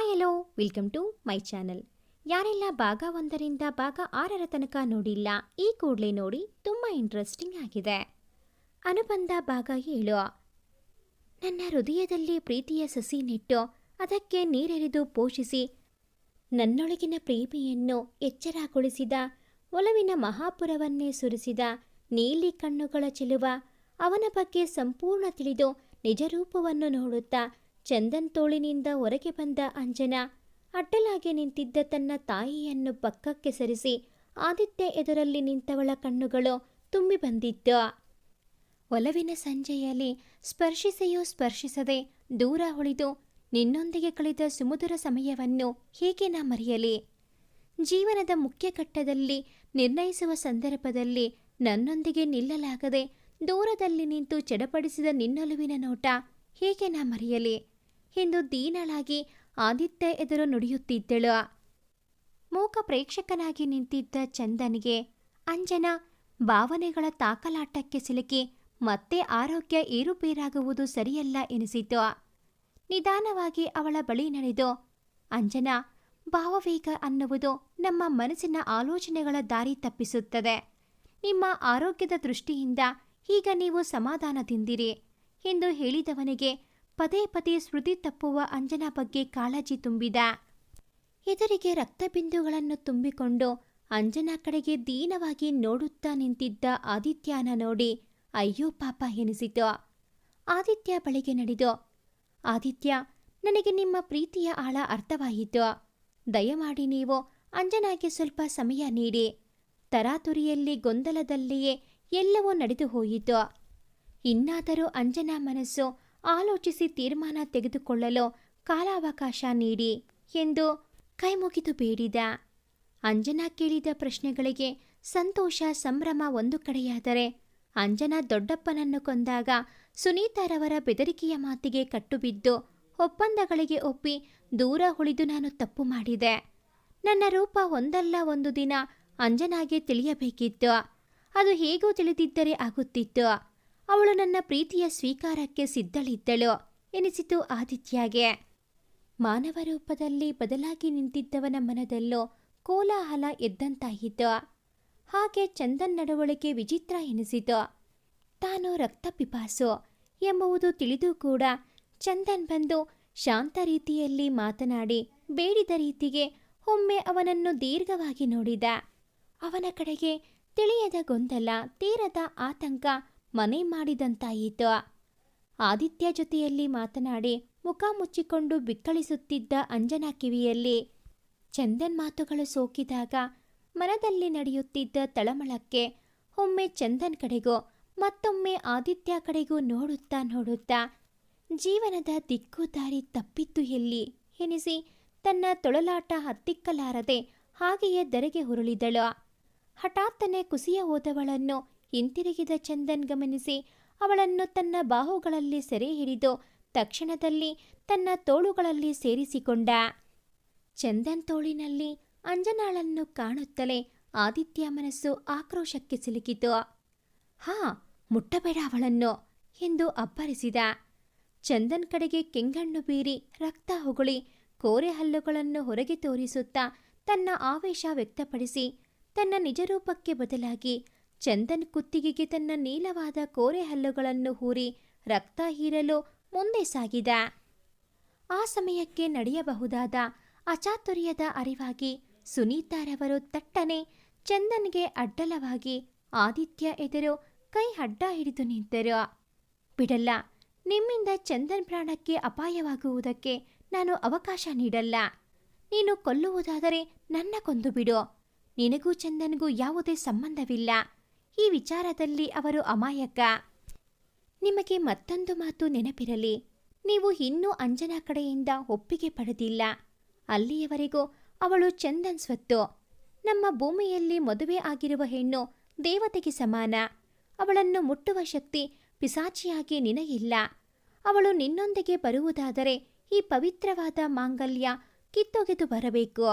Hi hello, welcome to my channel. ಯಾರೆಲ್ಲ ಭಾಗ ಒಂದರಿಂದ ಭಾಗ ಆರರ ತನಕ ನೋಡಿಲ್ಲ, ಈ ಕೂಡಲೇ ನೋಡಿ ತುಂಬ ಇಂಟ್ರೆಸ್ಟಿಂಗ್ ಆಗಿದೆ. ಅನುಬಂಧ ಭಾಗ ಏಳು. ನನ್ನ ಹೃದಯದಲ್ಲಿ ಪ್ರೀತಿಯ ಸಸಿ ನೆಟ್ಟು, ಅದಕ್ಕೆ ನೀರೆರೆದು ಪೋಷಿಸಿ, ನನ್ನೊಳಗಿನ ಪ್ರೇಮಿಯನ್ನು ಎಚ್ಚರಗೊಳಿಸಿದ, ಒಲವಿನ ಮಹಾಪುರವನ್ನೇ ಸುರಿಸಿದ, ನೀಲಿ ಕಣ್ಣುಗಳ ಚೆಲುವ, ಅವನ ಬಗ್ಗೆ ಸಂಪೂರ್ಣ ತಿಳಿದು, ನಿಜರೂಪವನ್ನು ನೋಡುತ್ತಾ ಚಂದನ್ ತೋಳಿನಿಂದ ಹೊರಗೆ ಬಂದ ಅಂಜನಾ ಅಡ್ಡಲಾಗಿ ನಿಂತಿದ್ದ ತನ್ನ ತಾಯಿಯನ್ನು ಪಕ್ಕಕ್ಕೆ ಸರಿಸಿ ಆದಿತ್ಯ ಎದುರಲ್ಲಿ ನಿಂತವಳ ಕಣ್ಣುಗಳು ತುಂಬಿ ಬಂದಿತ್ತು. ಒಲವಿನ ಸಂಜೆಯಲ್ಲಿ ಸ್ಪರ್ಶಿಸೆಯೋ ಸ್ಪರ್ಶಿಸದೆ ದೂರ ಉಳಿದು ನಿನ್ನೊಂದಿಗೆ ಕಳೆದ ಸುಮಧುರ ಸಮಯವನ್ನು ಹೇಗೆ ನಾ ಮರೆಯಲಿ? ಜೀವನದ ಮುಖ್ಯ ಘಟ್ಟದಲ್ಲಿ ನಿರ್ಣಯಿಸುವ ಸಂದರ್ಭದಲ್ಲಿ ನನ್ನೊಂದಿಗೆ ನಿಲ್ಲಲಾಗದೆ ದೂರದಲ್ಲಿ ನಿಂತು ಚಡಪಡಿಸಿದ ನಿನ್ನೊಲುವಿನ ನೋಟ ಹೇಗೆ ನಾ ಮರೆಯಲಿ? ಎಂದು ದೀನಳಾಗಿ ಆದಿತ್ಯ ಎದುರು ನುಡಿಯುತ್ತಿದ್ದಳು. ಮೂಕ ಪ್ರೇಕ್ಷಕನಾಗಿ ನಿಂತಿದ್ದ ಚಂದನಿಗೆ ಅಂಜನ ಭಾವನೆಗಳ ತಾಕಲಾಟಕ್ಕೆ ಸಿಲುಕಿ ಮತ್ತೆ ಆರೋಗ್ಯ ಏರುಪೇರಾಗುವುದು ಸರಿಯಲ್ಲ ಎನಿಸಿತು. ನಿಧಾನವಾಗಿ ಅವಳ ಬಳಿ ನಡೆದು, ಅಂಜನ ಭಾವವೇಗ ಅನ್ನುವುದು ನಮ್ಮ ಮನಸ್ಸಿನ ಆಲೋಚನೆಗಳ ದಾರಿ ತಪ್ಪಿಸುತ್ತದೆ. ನಿಮ್ಮ ಆರೋಗ್ಯದ ದೃಷ್ಟಿಯಿಂದ ಈಗ ನೀವು ಸಮಾಧಾನದಿಂದಿರಿ ಎಂದು ಹೇಳಿದವನಿಗೆ ಪದೇ ಪದೇ ಸ್ಮೃತಿ ತಪ್ಪುವ ಅಂಜನಾ ಬಗ್ಗೆ ಕಾಳಜಿ ತುಂಬಿದ. ಎದುರಿಗೆ ರಕ್ತಬಿಂದುಗಳನ್ನು ತುಂಬಿಕೊಂಡು ಅಂಜನಾ ಕಡೆಗೆ ದೀನವಾಗಿ ನೋಡುತ್ತಾ ನಿಂತಿದ್ದ ಆದಿತ್ಯನ ನೋಡಿ ಅಯ್ಯೋ ಪಾಪ ಎನಿಸಿತು. ಆದಿತ್ಯ ಬಳಿಗೆ ನಡೆದು, ಆದಿತ್ಯ, ನನಗೆ ನಿಮ್ಮ ಪ್ರೀತಿಯ ಆಳ ಅರ್ಥವಾಯಿತು. ದಯಮಾಡಿ ನೀವು ಅಂಜನಾಗೆ ಸ್ವಲ್ಪ ಸಮಯ ನೀಡಿ. ತರಾತುರಿಯಲ್ಲಿ ಗೊಂದಲದಲ್ಲಿಯೇ ಎಲ್ಲವೂ ನಡೆದು ಹೋಯಿತು ಇನ್ನಾದರೂ ಅಂಜನಾ ಮನಸ್ಸು ಆಲೋಚಿಸಿ ತೀರ್ಮಾನ ತೆಗೆದುಕೊಳ್ಳಲು ಕಾಲಾವಕಾಶ ನೀಡಿ ಎಂದು ಕೈಮುಗಿದು ಬೇಡಿದ. ಅಂಜನಾ ಕೇಳಿದ ಪ್ರಶ್ನೆಗಳಿಗೆ ಸಂತೋಷ ಸಂಭ್ರಮ ಒಂದು ಕಡೆಯಾದರೆ ಅಂಜನಾ ದೊಡ್ಡಪ್ಪನನ್ನು ಕೊಂದಾಗ ಸುನೀತಾರವರ ಬೆದರಿಕೆಯ ಮಾತಿಗೆ ಕಟ್ಟುಬಿದ್ದು ಒಪ್ಪಂದಗಳಿಗೆ ಒಪ್ಪಿ ದೂರ ಉಳಿದು ನಾನು ತಪ್ಪು ಮಾಡಿದೆ. ನನ್ನ ರೂಪ ಒಂದಲ್ಲ ಒಂದು ದಿನ ಅಂಜನಾಗೆ ತಿಳಿಯಬೇಕಿತ್ತು. ಅದು ಹೇಗೂ ತಿಳಿದಿದ್ದರೆ ಆಗುತ್ತಿತ್ತು. ಅವಳು ನನ್ನ ಪ್ರೀತಿಯ ಸ್ವೀಕಾರಕ್ಕೆ ಸಿದ್ಧಳಿದ್ದಳು ಎನಿಸಿತು ಆದಿತ್ಯಗೆ. ಮಾನವ ರೂಪದಲ್ಲಿ ಬದಲಾಗಿ ನಿಂತಿದ್ದವನ ಮನದಲ್ಲೂ ಕೋಲಾಹಲ ಎದ್ದಂತಾಯಿತು. ಹಾಗೆ ಚಂದನ್ ನಡವಳಿಕೆ ವಿಚಿತ್ರ ಎನಿಸಿತು. ತಾನು ರಕ್ತಪಿಪಾಸು ಎಂಬುವುದು ತಿಳಿದು ಕೂಡ ಚಂದನ್ ಬಂದು ಶಾಂತ ರೀತಿಯಲ್ಲಿ ಮಾತನಾಡಿ ಬೇಡಿದ ರೀತಿಗೆ ಒಮ್ಮೆ ಅವನನ್ನು ದೀರ್ಘವಾಗಿ ನೋಡಿದ. ಅವನ ಕಡೆಗೆ ತಿಳಿಯದ ಗೊಂದಲ, ತೀರದ ಆತಂಕ ಮನೆ ಮಾಡಿದಂತಾಯಿತು. ಆದಿತ್ಯ ಜೊತೆಯಲ್ಲಿ ಮಾತನಾಡಿ ಮುಖ ಮುಚ್ಚಿಕೊಂಡು ಬಿಕ್ಕಳಿಸುತ್ತಿದ್ದ ಅಂಜನಾ ಕಿವಿಯಲ್ಲಿ ಚಂದನ್ ಮಾತುಗಳು ಸೋಕಿದಾಗ ಮನದಲ್ಲಿ ನಡೆಯುತ್ತಿದ್ದ ತಳಮಳಕ್ಕೆ ಒಮ್ಮೆ ಚಂದನ್ ಕಡೆಗೂ ಮತ್ತೊಮ್ಮೆ ಆದಿತ್ಯ ಕಡೆಗೂ ನೋಡುತ್ತಾ ನೋಡುತ್ತಾ ಜೀವನದ ದಿಕ್ಕು ದಾರಿ ತಪ್ಪಿತ್ತು ಎಲ್ಲಿ ಎನಿಸಿ ತನ್ನ ತೊಳಲಾಟ ಹತ್ತಿಕ್ಕಲಾರದೆ ಹಾಗೆಯೇ ದರೆಗೆ ಹುರುಳಿದಳು ಹಠಾತ್ತನೆ ಕುಸಿಯ ಹೋದವಳನ್ನು ಹಿಂತಿರುಗಿದ ಚಂದನ್ ಗಮನಿಸಿ, ಅವಳನ್ನು ತನ್ನ ಬಾಹುಗಳಲ್ಲಿ ಸೆರೆ ಹಿಡಿದು ತಕ್ಷಣದಲ್ಲಿ ತನ್ನ ತೋಳುಗಳಲ್ಲಿ ಸೇರಿಸಿಕೊಂಡ. ಚಂದನ್ ತೋಳಿನಲ್ಲಿ ಅಂಜನಾಳನ್ನು ಕಾಣುತ್ತಲೇ ಆದಿತ್ಯ ಮನಸ್ಸು ಆಕ್ರೋಶಕ್ಕೆ ಸಿಲುಕಿತು. ಹಾ, ಮುಟ್ಟಬೇಡ ಅವಳನ್ನು ಎಂದು ಅಬ್ಬರಿಸಿದ. ಚಂದನ್ ಕಡೆಗೆ ಕೆಂಗಣ್ಣು ಬೀರಿ ರಕ್ತ ಹೊಗಳಿ ಕೋರೆ ಹಲ್ಲುಗಳನ್ನು ಹೊರಗೆ ತೋರಿಸುತ್ತಾ ತನ್ನ ಆವೇಶ ವ್ಯಕ್ತಪಡಿಸಿ, ತನ್ನ ನಿಜರೂಪಕ್ಕೆ ಬದಲಾಗಿ ಚಂದನ್ ಕುತ್ತಿಗೆಗೆ ತನ್ನ ನೀಲವಾದ ಕೋರೆ ಹಲ್ಲುಗಳನ್ನು ಹೂರಿ ರಕ್ತ ಹೀರಲು ಮುಂದೆ ಸಾಗಿದ. ಆ ಸಮಯಕ್ಕೆ ನಡೆಯಬಹುದಾದ ಅಚಾತುರ್ಯದ ಅರಿವಾಗಿ ಸುನೀತಾರವರು ತಟ್ಟನೆ ಚಂದನ್ಗೆ ಅಡ್ಡಲವಾಗಿ ಆದಿತ್ಯ ಎದುರು ಕೈ ಅಡ್ಡ ಹಿಡಿದು ನಿಂತರು. ಬಿಡಲ್ಲ, ನಿಮ್ಮಿಂದ ಚಂದನ್ ಪ್ರಾಣಕ್ಕೆ ಅಪಾಯವಾಗುವುದಕ್ಕೆ ನಾನು ಅವಕಾಶ ನೀಡಲ್ಲ. ನೀನು ಕೊಲ್ಲುವುದಾದರೆ ನನ್ನ ಕೊಂದು ಬಿಡು. ನಿನಗೂ ಚಂದನ್ಗೂ ಯಾವುದೇ ಸಂಬಂಧವಿಲ್ಲ. ಈ ವಿಚಾರದಲ್ಲಿ ಅವರು ಅಮಾಯಕ. ನಿಮಗೆ ಮತ್ತೊಂದು ಮಾತು ನೆನಪಿರಲಿ. ನೀವು ಇನ್ನೂ ಅಂಜನಾ ಕಡೆಯಿಂದ ಒಪ್ಪಿಗೆ ಪಡೆದಿಲ್ಲ. ಅಲ್ಲಿಯವರೆಗೂ ಅವಳು ಚಂದನ್ ಸ್ವತ್ತು. ನಮ್ಮ ಭೂಮಿಯಲ್ಲಿ ಮದುವೆ ಆಗಿರುವ ಹೆಣ್ಣು ದೇವತೆಗೆ ಸಮಾನ. ಅವಳನ್ನು ಮುಟ್ಟುವ ಶಕ್ತಿ ಪಿಸಾಚಿಯಾಗಿ ನಿನಗಿಲ್ಲ. ಅವಳು ನಿನ್ನೊಂದಿಗೆ ಬರುವುದಾದರೆ ಈ ಪವಿತ್ರವಾದ ಮಾಂಗಲ್ಯ ಕಿತ್ತೊಗೆದು ಬರಬೇಕು.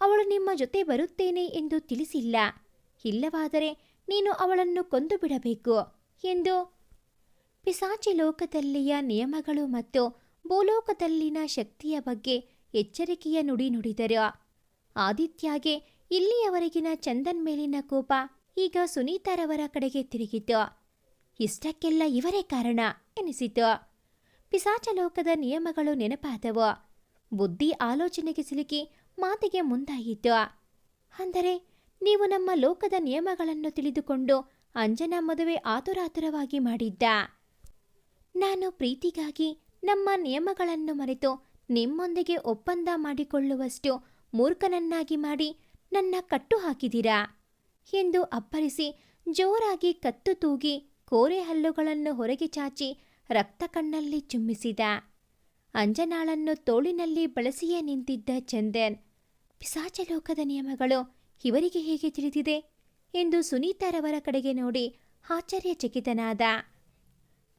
ಅವಳು ನಿಮ್ಮ ಜೊತೆ ಬರುತ್ತೇನೆ ಎಂದು ತಿಳಿಸಿಲ್ಲ. ಇಲ್ಲವಾದರೆ ನೀನು ಅವಳನ್ನು ಕೊಂದು ಬಿಡಬೇಕು ಎಂದು. ಪಿಸಾಚಿ ಲೋಕದಲ್ಲಿಯ ನಿಯಮಗಳು ಮತ್ತು ಭೂಲೋಕದಲ್ಲಿನ ಶಕ್ತಿಯ ಬಗ್ಗೆ ಎಚ್ಚರಿಕೆಯ ನುಡಿ ನುಡಿದರು. ಆದಿತ್ಯಗೆ ಇಲ್ಲಿಯವರೆಗಿನ ಚಂದನ್ ಮೇಲಿನ ಕೋಪ ಈಗ ಸುನೀತಾರವರ ಕಡೆಗೆ ತಿರುಗಿತು. ಇಷ್ಟಕ್ಕೆಲ್ಲ ಇವರೇ ಕಾರಣ ಎನಿಸಿತು. ಪಿಸಾಚಲೋಕದ ನಿಯಮಗಳು ನೆನಪಾದವು. ಬುದ್ಧಿ ಆಲೋಚನೆಗೆ ಸಿಲುಕಿ ಮಾತಿಗೆ ಮುಂದಾಯಿತು. ಅಂದರೆ ನೀವು ನಮ್ಮ ಲೋಕದ ನಿಯಮಗಳನ್ನು ತಿಳಿದುಕೊಂಡು ಅಂಜನಾ ಮದುವೆ ಆತುರಾತುರವಾಗಿ ಮಾಡಿದ್ದ. ನಾನು ಪ್ರೀತಿಗಾಗಿ ನಮ್ಮ ನಿಯಮಗಳನ್ನು ಮರೆತು ನಿಮ್ಮೊಂದಿಗೆ ಒಪ್ಪಂದ ಮಾಡಿಕೊಳ್ಳುವಷ್ಟು ಮೂರ್ಖನನ್ನಾಗಿ ಮಾಡಿ ನನ್ನ ಕಟ್ಟು ಹಾಕಿದಿರಾ ಎಂದು ಅಪ್ಪರಿಸಿ ಜೋರಾಗಿ ಕತ್ತು ತೂಗಿ ಕೋರೆ ಹಲ್ಲುಗಳನ್ನು ಹೊರಗೆ ಚಾಚಿ ರಕ್ತ ಕಣ್ಣಲ್ಲಿ ಚುಮ್ಮಿಸಿದ ಅಂಜನಾಳನ್ನು ತೋಳಿನಲ್ಲಿ ಬಳಸಿಯೇ ನಿಂತಿದ್ದ ಚಂದನ್, ಪಿಸಾಚಲೋಕದ ನಿಯಮಗಳು ಇವರಿಗೆ ಹೇಗೆ ತಿಳಿದಿದೆ ಎಂದು ಸುನೀತಾರವರ ಕಡೆಗೆ ನೋಡಿ ಆಶ್ಚರ್ಯಚಕಿತನಾದ.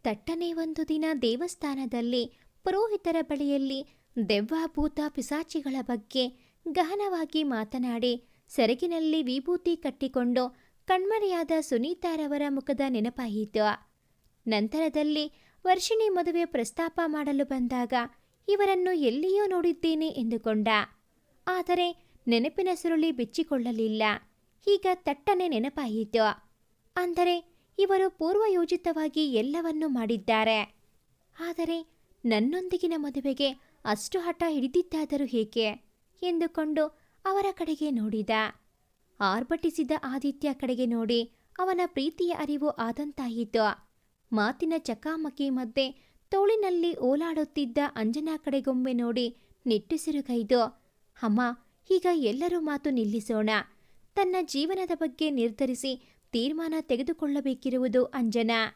ತಟ್ಟನೆ ಒಂದು ದಿನ ದೇವಸ್ಥಾನದಲ್ಲಿ ಪುರೋಹಿತರ ಬಳಿಯಲ್ಲಿ ದೆವ್ವಭೂತ ಪಿಸಾಚಿಗಳ ಬಗ್ಗೆ ಗಹನವಾಗಿ ಮಾತನಾಡಿ ಸೆರಗಿನಲ್ಲಿ ವಿಭೂತಿ ಕಟ್ಟಿಕೊಂಡು ಕಣ್ಮರೆಯಾದ ಸುನೀತಾರವರ ಮುಖದ ನೆನಪಾಯಿತು. ನಂತರದಲ್ಲಿ ವರ್ಷಿಣಿ ಮದುವೆ ಪ್ರಸ್ತಾಪ ಮಾಡಲು ಬಂದಾಗ ಇವರನ್ನು ಎಲ್ಲಿಯೋ ನೋಡಿದ್ದೇನೆ ಎಂದುಕೊಂಡ. ಆದರೆ ನೆನಪಿನ ಸುರುಳಿ ಬಿಚ್ಚಿಕೊಳ್ಳಲಿಲ್ಲ. ಈಗ ತಟ್ಟನೆ ನೆನಪಾಯಿತು. ಅಂದರೆ ಇವರು ಪೂರ್ವಯೋಜಿತವಾಗಿ ಎಲ್ಲವನ್ನೂ ಮಾಡಿದ್ದಾರೆ. ಆದರೆ ನನ್ನೊಂದಿಗಿನ ಮದುವೆಗೆ ಅಷ್ಟು ಹಠ ಹಿಡಿದಿದ್ದಾದರೂ ಹೇಗೆ? ಎಂದುಕೊಂಡು ಅವರ ಕಡೆಗೆ ನೋಡಿದ. ಆರ್ಭಟಿಸಿದ ಆದಿತ್ಯ ಕಡೆಗೆ ನೋಡಿ ಅವನ ಪ್ರೀತಿಯ ಅರಿವು ಆದಂತಾಯಿತು. ಮಾತಿನ ಚಕಾಮಕಿ ಮಧ್ಯೆ ತೋಳಿನಲ್ಲಿ ಓಲಾಡುತ್ತಿದ್ದ ಅಂಜನಾ ಕಡೆಗೊಮ್ಮೆ ನೋಡಿ ನಿಟ್ಟುಸಿರುಗೈದು ಅಮ್ಮ ಈಗ ಎಲ್ಲರೂ ಮಾತು ನಿಲ್ಲಿಸೋಣ. ತನ್ನ ಜೀವನದ ಬಗ್ಗೆ ನಿರ್ಧರಿಸಿ ತೀರ್ಮಾನ ತೆಗೆದುಕೊಳ್ಳಬೇಕಿರುವುದು ಅಂಜನಾ.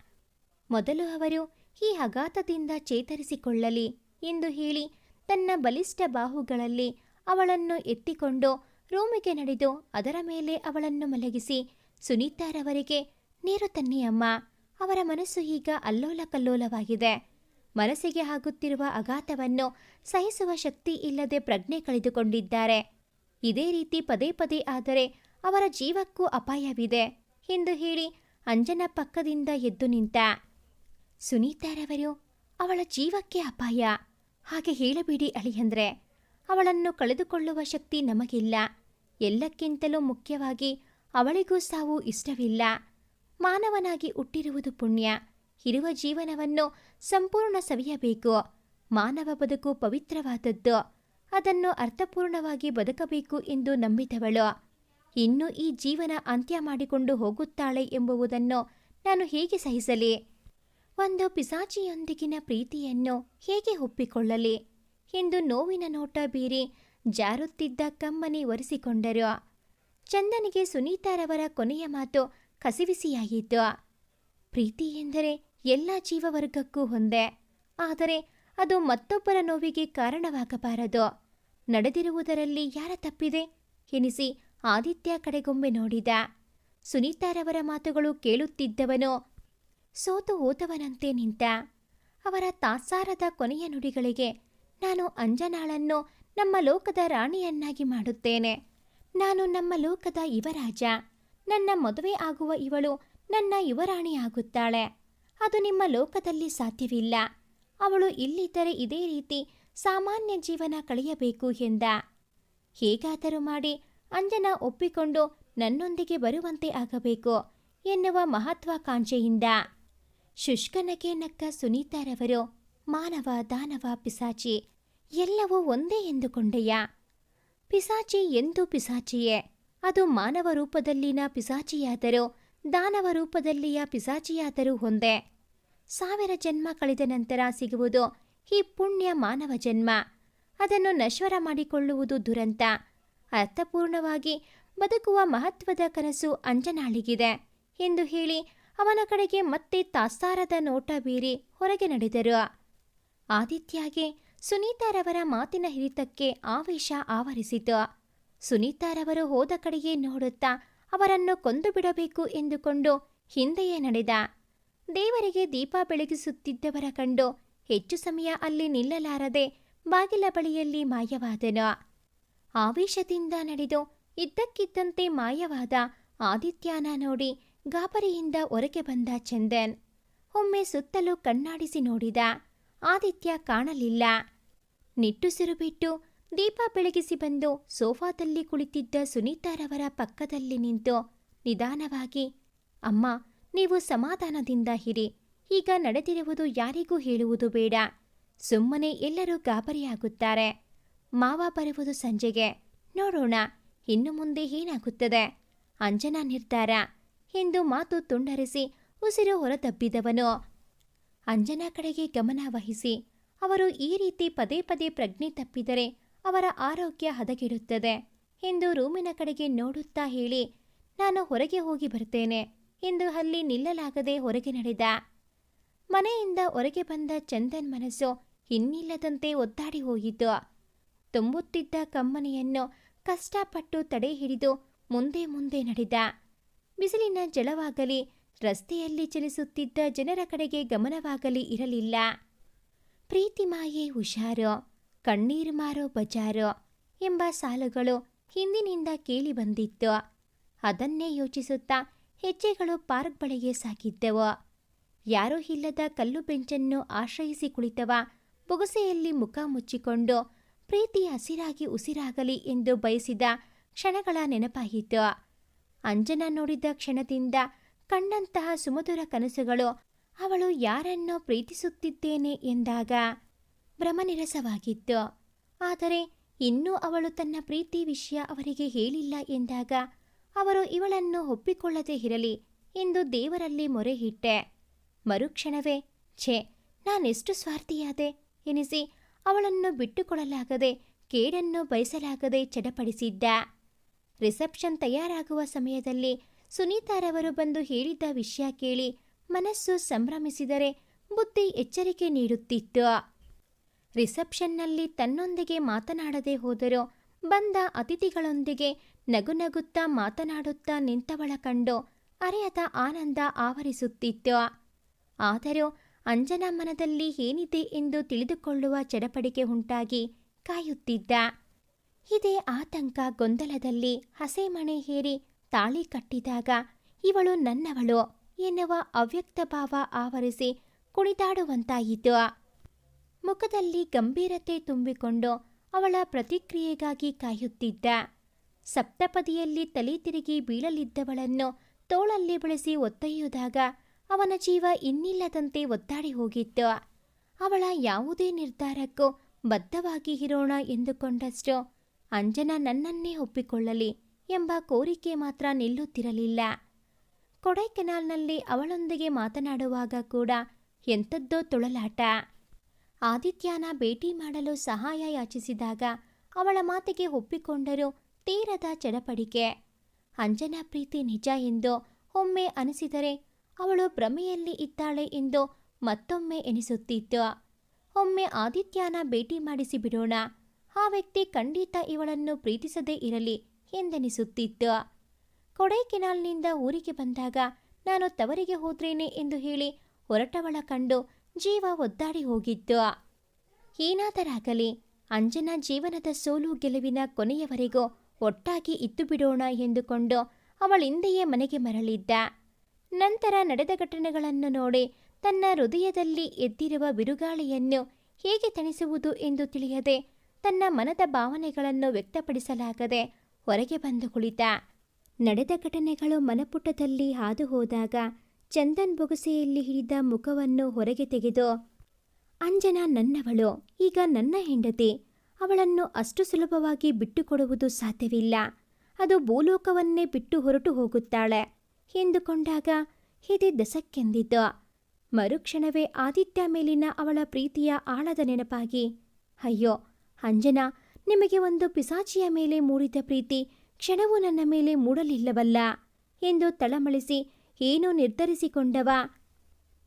ಮೊದಲು ಅವರು ಈ ಆಘಾತದಿಂದ ಚೇತರಿಸಿಕೊಳ್ಳಲಿ ಎಂದು ಹೇಳಿ ತನ್ನ ಬಲಿಷ್ಠ ಬಾಹುಗಳಲ್ಲಿ ಅವಳನ್ನು ಎತ್ತಿಕೊಂಡು ರೂಮಿಗೆ ನಡೆದು ಅದರ ಮೇಲೆ ಅವಳನ್ನು ಮಲಗಿಸಿ ಸುನೀತಾರವರಿಗೆ ನೀರು ತನ್ನಿ ಅಮ್ಮ. ಅವರ ಮನಸ್ಸು ಈಗ ಅಲ್ಲೋಲ ಕಲ್ಲೋಲವಾಗಿದೆ ಮನಸ್ಸಿಗೆ ಆಗುತ್ತಿರುವ ಆಘಾತವನ್ನು ಸಹಿಸುವ ಶಕ್ತಿ ಇಲ್ಲದೆ ಪ್ರಜ್ಞೆ ಕಳೆದುಕೊಂಡಿದ್ದಾರೆ. ಇದೇ ರೀತಿ ಪದೇ ಪದೇ ಆದರೆ ಅವರ ಜೀವಕ್ಕೂ ಅಪಾಯವಿದೆ ಎಂದು ಹೇಳಿ ಅಂಜನ ಪಕ್ಕದಿಂದ ಎದ್ದು ನಿಂತ. ಸುನೀತಾರವರು, ಅವಳ ಜೀವಕ್ಕೆ ಅಪಾಯ. ಹಾಗೆ ಹೇಳಬೇಡಿ ಅಳಿಯಂದ್ರೆ, ಅವಳನ್ನು ಕಳೆದುಕೊಳ್ಳುವ ಶಕ್ತಿ ನಮಗಿಲ್ಲ. ಎಲ್ಲಕ್ಕಿಂತಲೂ ಮುಖ್ಯವಾಗಿ ಅವಳಿಗೂ ಸಾವು ಇಷ್ಟವಿಲ್ಲ. ಮಾನವನಾಗಿ ಹುಟ್ಟಿರುವುದು ಪುಣ್ಯ. ಇರುವ ಜೀವನವನ್ನು ಸಂಪೂರ್ಣ ಸವಿಯಬೇಕು. ಮಾನವ ಬದುಕು ಪವಿತ್ರವಾದದ್ದು. ಅದನ್ನು ಅರ್ಥಪೂರ್ಣವಾಗಿ ಬದುಕಬೇಕು ಎಂದು ನಂಬಿದವಳು. ಇನ್ನು ಈ ಜೀವನ ಅಂತ್ಯ ಮಾಡಿಕೊಂಡು ಹೋಗುತ್ತಾಳೆ ಎಂಬುವುದನ್ನು ನಾನು ಹೇಗೆ ಸಹಿಸಲಿ? ಒಂದು ಪಿಸಾಚಿಯೊಂದಿಗಿನ ಪ್ರೀತಿಯನ್ನು ಹೇಗೆ ಒಪ್ಪಿಕೊಳ್ಳಲಿ? ಎಂದು ನೋವಿನ ನೋಟ ಬೀರಿ ಜಾರುತ್ತಿದ್ದ ಕಮ್ಮನೆ ಒರೆಸಿಕೊಂಡರು. ಚಂದನಿಗೆ ಸುನೀತಾರವರ ಕೊನೆಯ ಮಾತು ಕಸಿವಿಸಿಯಾಯಿತು. ಪ್ರೀತಿ ಎಂದರೆ ಎಲ್ಲ ಜೀವವರ್ಗಕ್ಕೂ ಹೊಂದೆ ಆದರೆ ಅದು ಮತ್ತೊಬ್ಬರ ನೋವಿಗೆ ಕಾರಣವಾಗಬಾರದು. ನಡೆದಿರುವುದರಲ್ಲಿ ಯಾರ ತಪ್ಪಿದೆ? ಎನಿಸಿ ಆದಿತ್ಯ ಕಡೆಗೊಮ್ಮೆ ನೋಡಿದ. ಸುನೀತಾರವರ ಮಾತುಗಳು ಕೇಳುತ್ತಿದ್ದವನು ಸೋತು ಹೋದವನಂತೆ ನಿಂತ. ಅವರ ತಾತ್ಸಾರದ ಕೊನೆಯ ನುಡಿಗಳಿಗೆ ನಾನು ಅಂಜನಾಳನ್ನು ನಮ್ಮ ಲೋಕದ ರಾಣಿಯನ್ನಾಗಿ ಮಾಡುತ್ತೇನೆ. ನಾನು ನಮ್ಮ ಲೋಕದ ಯುವರಾಜ. ನನ್ನ ಮದುವೆ ಆಗುವ ಇವಳು ನನ್ನ ಯುವರಾಣಿ ಆಗುತ್ತಾಳೆ. ಅದು ನಿಮ್ಮ ಲೋಕದಲ್ಲಿ ಸಾಧ್ಯವಿಲ್ಲ. ಅವಳು ಇಲ್ಲಿದ್ದರೆ ಇದೇ ರೀತಿ ಸಾಮಾನ್ಯ ಜೀವನ ಕಳೆಯಬೇಕು ಎಂದ. ಹೇಗಾದರೂ ಮಾಡಿ ಅಂಜನ ಒಪ್ಪಿಕೊಂಡು ನನ್ನೊಂದಿಗೆ ಬರುವಂತೆ ಆಗಬೇಕು ಎನ್ನುವ ಮಹತ್ವಾಕಾಂಕ್ಷೆಯಿಂದ. ಶುಷ್ಕನಗೆ ನಕ್ಕ ಸುನೀತಾರವರು ಮಾನವ ದಾನವ ಪಿಸಾಚಿ ಎಲ್ಲವೂ ಒಂದೇ ಎಂದುಕೊಂಡೆಯ. ಪಿಸಾಚಿ ಎಂದು ಪಿಸಾಚಿಯೇ, ಅದು ಮಾನವ ರೂಪದಲ್ಲಿನ ಪಿಸಾಚಿಯಾದರೂ ದಾನವ ರೂಪದಲ್ಲಿಯ ಪಿಸಾಚಿಯಾದರೂ ಒಂದೇ. ಸಾವಿರ ಜನ್ಮ ಕಳೆದ ನಂತರ ಸಿಗುವುದು ಈ ಪುಣ್ಯ ಮಾನವ ಜನ್ಮ. ಅದನ್ನು ನಶ್ವರ ಮಾಡಿಕೊಳ್ಳುವುದು ದುರಂತ. ಅರ್ಥಪೂರ್ಣವಾಗಿ ಬದುಕುವ ಮಹತ್ವದ ಕನಸು ಅಂಜನಾಳಿಗಿದೆ ಎಂದು ಹೇಳಿ ಅವನ ಕಡೆಗೆ ಮತ್ತೆ ತಾಸ್ತಾರದ ನೋಟ ಬೀರಿ ಹೊರಗೆ ನಡೆದರು. ಆದಿತ್ಯಗೆ ಸುನೀತಾರವರ ಮಾತಿನ ಹಿರಿತಕ್ಕೆ ಆವೇಶ ಆವರಿಸಿತು. ಸುನೀತಾರವರು ಹೋದ ಕಡೆಗೆ ನೋಡುತ್ತಾ ಅವರನ್ನು ಕೊಂದು ಬಿಡಬೇಕು ಎಂದುಕೊಂಡು ಹಿಂದೆಯೇ ನಡೆದ. ದೇವರಿಗೆ ದೀಪ ಬೆಳಗಿಸುತ್ತಿದ್ದವರ ಕಂಡು ಹೆಚ್ಚು ಸಮಯ ಅಲ್ಲಿ ನಿಲ್ಲಲಾರದೆ ಬಾಗಿಲ ಬಳಿಯಲ್ಲಿ ಮಾಯವಾದನು. ಆವೇಶದಿಂದ ನಡೆದು ಇದ್ದಕ್ಕಿದ್ದಂತೆ ಮಾಯವಾದ ಆದಿತ್ಯನ ನೋಡಿ ಗಾಬರಿಯಿಂದ ಹೊರಗೆ ಬಂದ ಚಂದನ್. ಒಮ್ಮೆ ಸುತ್ತಲೂ ಕಣ್ಣಾಡಿಸಿ ನೋಡಿದ, ಆದಿತ್ಯ ಕಾಣಲಿಲ್ಲ. ನಿಟ್ಟುಸಿರು ಬಿಟ್ಟು ದೀಪ ಬೆಳಗಿಸಿ ಬಂದು ಸೋಫಾದಲ್ಲಿ ಕುಳಿತಿದ್ದ ಸುನೀತಾರವರ ಪಕ್ಕದಲ್ಲಿ ನಿಂತು ನಿಧಾನವಾಗಿ, ಅಮ್ಮ ನೀವು ಸಮಾಧಾನದಿಂದ ಹಿರಿ ಈಗ ನಡೆದಿರುವುದು ಯಾರಿಗೂ ಹೇಳುವುದು ಬೇಡ. ಸುಮ್ಮನೆ ಎಲ್ಲರೂ ಗಾಬರಿಯಾಗುತ್ತಾರೆ. ಮಾವ ಬರುವುದು ಸಂಜೆಗೆ. ನೋಡೋಣ, ಇನ್ನು ಮುಂದೆ ಏನಾಗುತ್ತದೆ? ಅಂಜನಾ ನಿರ್ಧಾರ. ಎಂದು ಮಾತು ತುಂಡರಿಸಿ ಉಸಿರು ಹೊರತಬ್ಬಿದವನು. ಅಂಜನಾ ಕಡೆಗೆ ಗಮನ ವಹಿಸಿ. ಅವರು ಈ ರೀತಿ ಪದೇ ಪದೇ ಪ್ರಜ್ಞೆ ತಪ್ಪಿದರೆ ಅವರ ಆರೋಗ್ಯ ಹದಗೆಡುತ್ತದೆ. ಎಂದು ರೂಮಿನ ಕಡೆಗೆ ನೋಡುತ್ತಾ ಹೇಳಿ, ನಾನು ಹೊರಗೆ ಹೋಗಿ ಬರ್ತೇನೆ. ಎಂದು ಅಲ್ಲಿ ನಿಲ್ಲಲಾಗದೆ ಹೊರಗೆ ನಡೆದ. ಮನೆಯಿಂದ ಹೊರಗೆ ಬಂದ ಚಂದನ್ ಮನಸ್ಸು ಇನ್ನಿಲ್ಲದಂತೆ ಒದ್ದಾಡಿ ಹೋಯಿತು ತುಂಬುತ್ತಿದ್ದ ಕಮ್ಮನೆಯನ್ನು ಕಷ್ಟಪಟ್ಟು ತಡೆ ಹಿಡಿದು ಮುಂದೆ ಮುಂದೆ ನಡೆದ. ಬಿಸಿಲಿನ ಜಲವಾಗಲಿ, ರಸ್ತೆಯಲ್ಲಿ ಚಲಿಸುತ್ತಿದ್ದ ಜನರ ಕಡೆಗೆ ಗಮನವಾಗಲಿ ಇರಲಿಲ್ಲ. ಪ್ರೀತಿ ಮಾಯೆ ಹುಷಾರು, ಕಣ್ಣೀರು ಮಾರೋ ಬಜಾರು ಎಂಬ ಸಾಲುಗಳು ಹಿಂದಿನಿಂದ ಕೇಳಿ ಬಂದಿತ್ತು. ಅದನ್ನೇ ಯೋಚಿಸುತ್ತಾ ಹೆಜ್ಜೆಗಳು ಪಾರ್ಕ್ ಬಳಿಗೆ ಸಾಗಿದ್ದವು. ಯಾರೂ ಇಲ್ಲದ ಕಲ್ಲು ಬೆಂಚನ್ನು ಆಶ್ರಯಿಸಿ ಕುಳಿತವ, ಬುಗುಸೆಯಲ್ಲಿ ಮುಖ ಮುಚ್ಚಿಕೊಂಡು ಪ್ರೀತಿ ಹಸಿರಾಗಿ ಉಸಿರಾಗಲಿ ಎಂದು ಬಯಸಿದ ಕ್ಷಣಗಳ ನೆನಪಾಯಿತು. ಅಂಜನ ನೋಡಿದ ಕ್ಷಣದಿಂದ ಕಣ್ಣಂತಹ ಸುಮಧುರ ಕನಸುಗಳು ಅವಳು ಯಾರನ್ನು ಪ್ರೀತಿಸುತ್ತಿದ್ದೇನೆ ಎಂದಾಗ ಭ್ರಮನಿರಸವಾಗಿತ್ತು. ಆದರೆ ಇನ್ನೂ ಅವಳು ತನ್ನ ಪ್ರೀತಿ ವಿಷಯ ಅವರಿಗೆ ಹೇಳಿಲ್ಲ ಎಂದಾಗ ಅವರು ಇವಳನ್ನು ಒಪ್ಪಿಕೊಳ್ಳದೆ ಇರಲಿ ಎಂದು ದೇವರಲ್ಲಿ ಮೊರೆಹಿಟ್ಟೆ ಮರುಕ್ಷಣವೇ, ಛೇ, ನಾನೆಷ್ಟು ಸ್ವಾರ್ಥಿಯಾದೆ? ಎನಿಸಿ, ಅವಳನ್ನು ಬಿಟ್ಟುಕೊಡಲಾಗದೆ, ಕೇಡನ್ನು ಬಯಸಲಾಗದೆ ಚಡಪಡಿಸಿದ್ದ. ರಿಸೆಪ್ಷನ್ ತಯಾರಾಗುವ ಸಮಯದಲ್ಲಿ ಸುನೀತಾರವರು ಬಂದು ಹೇಳಿದ್ದ ವಿಷಯ ಕೇಳಿ ಮನಸ್ಸು ಸಂಭ್ರಮಿಸಿದರೆ ಬುದ್ಧಿ ಎಚ್ಚರಿಕೆ ನೀಡುತ್ತಿತ್ತು. ರಿಸೆಪ್ಷನ್ನಲ್ಲಿ ತನ್ನೊಂದಿಗೆ ಮಾತನಾಡದೆ ಹೋದರೂ ಬಂದ ಅತಿಥಿಗಳೊಂದಿಗೆ ನಗುನಗುತ್ತಾ ಮಾತನಾಡುತ್ತಾ ನಿಂತವಳ ಕಂಡು ಅರೆಯದ ಆನಂದ ಆವರಿಸುತ್ತಿತ್ತು. ಆದರೂ ಅಂಜನ ಮನದಲ್ಲಿ ಏನಿದೆ ಎಂದು ತಿಳಿದುಕೊಳ್ಳುವ ಚಡಪಡಿಕೆ ಉಂಟಾಗಿ ಕಾಯುತ್ತಿದ್ದ. ಇದೇ ಆತಂಕ ಗೊಂದಲದಲ್ಲಿ ಹಸೆಮಣೆ ಹೇರಿ ತಾಳಿ ಕಟ್ಟಿದಾಗ ಇವಳು ನನ್ನವಳು ಎನ್ನುವ ಅವ್ಯಕ್ತ ಭಾವ ಆವರಿಸಿ ಕುಣಿದಾಡುವಂತಾಯಿತು. ಮುಖದಲ್ಲಿ ಗಂಭೀರತೆ ತುಂಬಿಕೊಂಡು ಅವಳ ಪ್ರತಿಕ್ರಿಯೆಗಾಗಿ ಕಾಯುತ್ತಿದ್ದ. ಸಪ್ತಪದಿಯಲ್ಲಿ ತಲೆ ತಿರುಗಿ ಬೀಳಲಿದ್ದವಳನ್ನು ತೋಳಲ್ಲಿ ಬಳಸಿ ಒತ್ತೊಯ್ಯುವಾಗ ಅವನ ಜೀವ ಇನ್ನಿಲ್ಲದಂತೆ ಒತ್ತಾಡಿ ಹೋಗಿತ್ತು. ಅವಳ ಯಾವುದೇ ನಿರ್ಧಾರಕ್ಕೂ ಬದ್ಧವಾಗಿ ಇರೋಣ ಎಂದುಕೊಂಡಷ್ಟು ಅಂಜನ ನನ್ನನ್ನೇ ಒಪ್ಪಿಕೊಳ್ಳಲಿ ಎಂಬ ಕೋರಿಕೆ ಮಾತ್ರ ನಿಲ್ಲುತ್ತಿರಲಿಲ್ಲ. ಕೊಡೈಕೆನಾಲ್ನಲ್ಲಿ ಅವಳೊಂದಿಗೆ ಮಾತನಾಡುವಾಗ ಕೂಡ ಎಂಥದ್ದೋ ತೊಳಲಾಟ. ಆದಿತ್ಯನ ಭೇಟಿ ಮಾಡಲು ಸಹಾಯ ಯಾಚಿಸಿದಾಗ ಅವಳ ಮಾತಿಗೆ ಒಪ್ಪಿಕೊಂಡರು ತೀರದ ಚಡಪಡಿಕೆ. ಅಂಜನಾ ಪ್ರೀತಿ ನಿಜ ಎಂದು ಒಮ್ಮೆ ಅನಿಸಿದರೆ ಅವಳು ಭ್ರಮೆಯಲ್ಲಿ ಇದ್ದಾಳೆ ಎಂದು ಮತ್ತೊಮ್ಮೆ ಎನಿಸುತ್ತಿತ್ತು. ಒಮ್ಮೆ ಆದಿತ್ಯನ ಭೇಟಿ ಮಾಡಿಸಿ ಬಿಡೋಣ, ಆ ವ್ಯಕ್ತಿ ಖಂಡಿತ ಇವಳನ್ನು ಪ್ರೀತಿಸದೇ ಇರಲಿ ಎಂದೆನಿಸುತ್ತಿತ್ತು. ಕೊಡೈಕೆನಾಲ್ನಿಂದ ಊರಿಗೆ ಬಂದಾಗ ನಾನು ತವರಿಗೆ ಹೋದ್ರೇನೆ ಎಂದು ಹೇಳಿ ಹೊರಟವಳ ಕಂಡು ಜೀವ ಒದ್ದಾಡಿ ಹೋಗಿತ್ತು ಏನಾದರಾಗಲಿ ಅಂಜನ ಜೀವನದ ಸೋಲು ಗೆಲುವಿನ ಕೊನೆಯವರೆಗೂ ಒಟ್ಟಾಗಿ ಇದ್ದು ಬಿಡೋಣ ಎಂದುಕೊಂಡು ಅವಳಿಂದೆಯೇ ಮನೆಗೆ ಮರಳಿದ್ದ. ನಂತರ ನಡೆದ ಘಟನೆಗಳನ್ನು ನೋಡಿ ತನ್ನ ಹೃದಯದಲ್ಲಿ ಎದ್ದಿರುವ ಬಿರುಗಾಳಿಯನ್ನು ಹೇಗೆ ತಣಿಸುವುದು ಎಂದು ತಿಳಿಯದೆ ತನ್ನ ಮನದ ಭಾವನೆಗಳನ್ನು ವ್ಯಕ್ತಪಡಿಸಲಾಗದೆ ಹೊರಗೆ ಬಂದು ಕುಳಿತ. ನಡೆದ ಘಟನೆಗಳು ಮನಪುಟದಲ್ಲಿ ಹಾದು ಹೋದಾಗ ಚಂದನ್ ಬೊಗಸೆಯಲ್ಲಿ ಹಿಡಿದ ಮುಖವನ್ನು ಹೊರಗೆ ತೆಗೆದು, ಅಂಜನಾ ನನ್ನವಳು, ಈಗ ನನ್ನ ಹೆಂಡತಿ. ಅವಳನ್ನು ಅಷ್ಟು ಸುಲಭವಾಗಿ ಬಿಟ್ಟುಕೊಡುವುದು ಸಾಧ್ಯವಿಲ್ಲ. ಅದು ಭೂಲೋಕವನ್ನೇ ಬಿಟ್ಟು ಹೊರಟು ಹೋಗುತ್ತಾಳೆ. ಎಂದುಕೊಂಡಾಗ ಹಿದೆ ದಸಕ್ಕೆಂದಿತು. ಮರುಕ್ಷಣವೇ ಆದಿತ್ಯ ಮೇಲಿನ ಅವಳ ಪ್ರೀತಿಯ ಆಳದ ನೆನಪಾಗಿ, ಅಯ್ಯೋ, ಅಂಜನಾ, ನಿಮಗೆ ಒಂದು ಪಿಸಾಚಿಯ ಮೇಲೆ ಮೂಡಿದ ಪ್ರೀತಿ ಕ್ಷಣವೂ ನನ್ನ ಮೇಲೆ ಮೂಡಲಿಲ್ಲವಲ್ಲ? ಎಂದು ತಳಮಳಿಸಿ ಏನೋ ನಿರ್ಧರಿಸಿಕೊಂಡವ.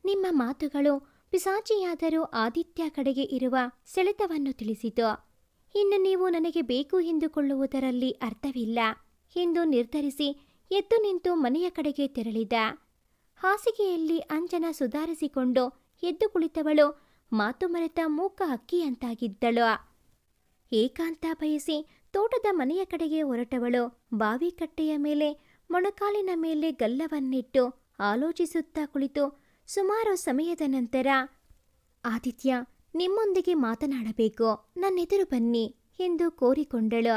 ನಿಮ್ಮ ಮಾತುಗಳು ಪಿಸಾಚಿಯಾದರೂ ಆದಿತ್ಯ ಕಡೆಗೆ ಇರುವ ಸೆಳೆತವನ್ನು ತಿಳಿಸಿತು. ಇನ್ನು ನೀವು ನನಗೆ ಬೇಕು ಎಂದುಕೊಳ್ಳುವುದರಲ್ಲಿ ಅರ್ಥವಿಲ್ಲ. ಎಂದು ನಿರ್ಧರಿಸಿ ಎದ್ದು ನಿಂತು ಮನೆಯ ಕಡೆಗೆ ತೆರಳಿದ. ಹಾಸಿಗೆಯಲ್ಲಿ ಅಂಜನ ಸುಧಾರಿಸಿಕೊಂಡು ಎದ್ದು ಕುಳಿತವಳು ಮಾತು ಮರೆತ ಮೂಕ ಹಕ್ಕಿಯಂತಾಗಿದ್ದಳು ಏಕಾಂತ ಬಯಸಿ ತೋಟದ ಮನೆಯ ಕಡೆಗೆ ಹೊರಟವಳು. ಬಾವಿ ಕಟ್ಟೆಯ ಮೇಲೆ ಮೊಣಕಾಲಿನ ಮೇಲೆ ಗಲ್ಲವನ್ನಿಟ್ಟು ಆಲೋಚಿಸುತ್ತಾ ಕುಳಿತು ಸುಮಾರು ಸಮಯದ ನಂತರ, ಆದಿತ್ಯ, ನಿಮ್ಮೊಂದಿಗೆ ಮಾತನಾಡಬೇಕು. ನನ್ನೆದುರು ಬನ್ನಿ ಎಂದು ಕೋರಿಕೊಂಡಳು.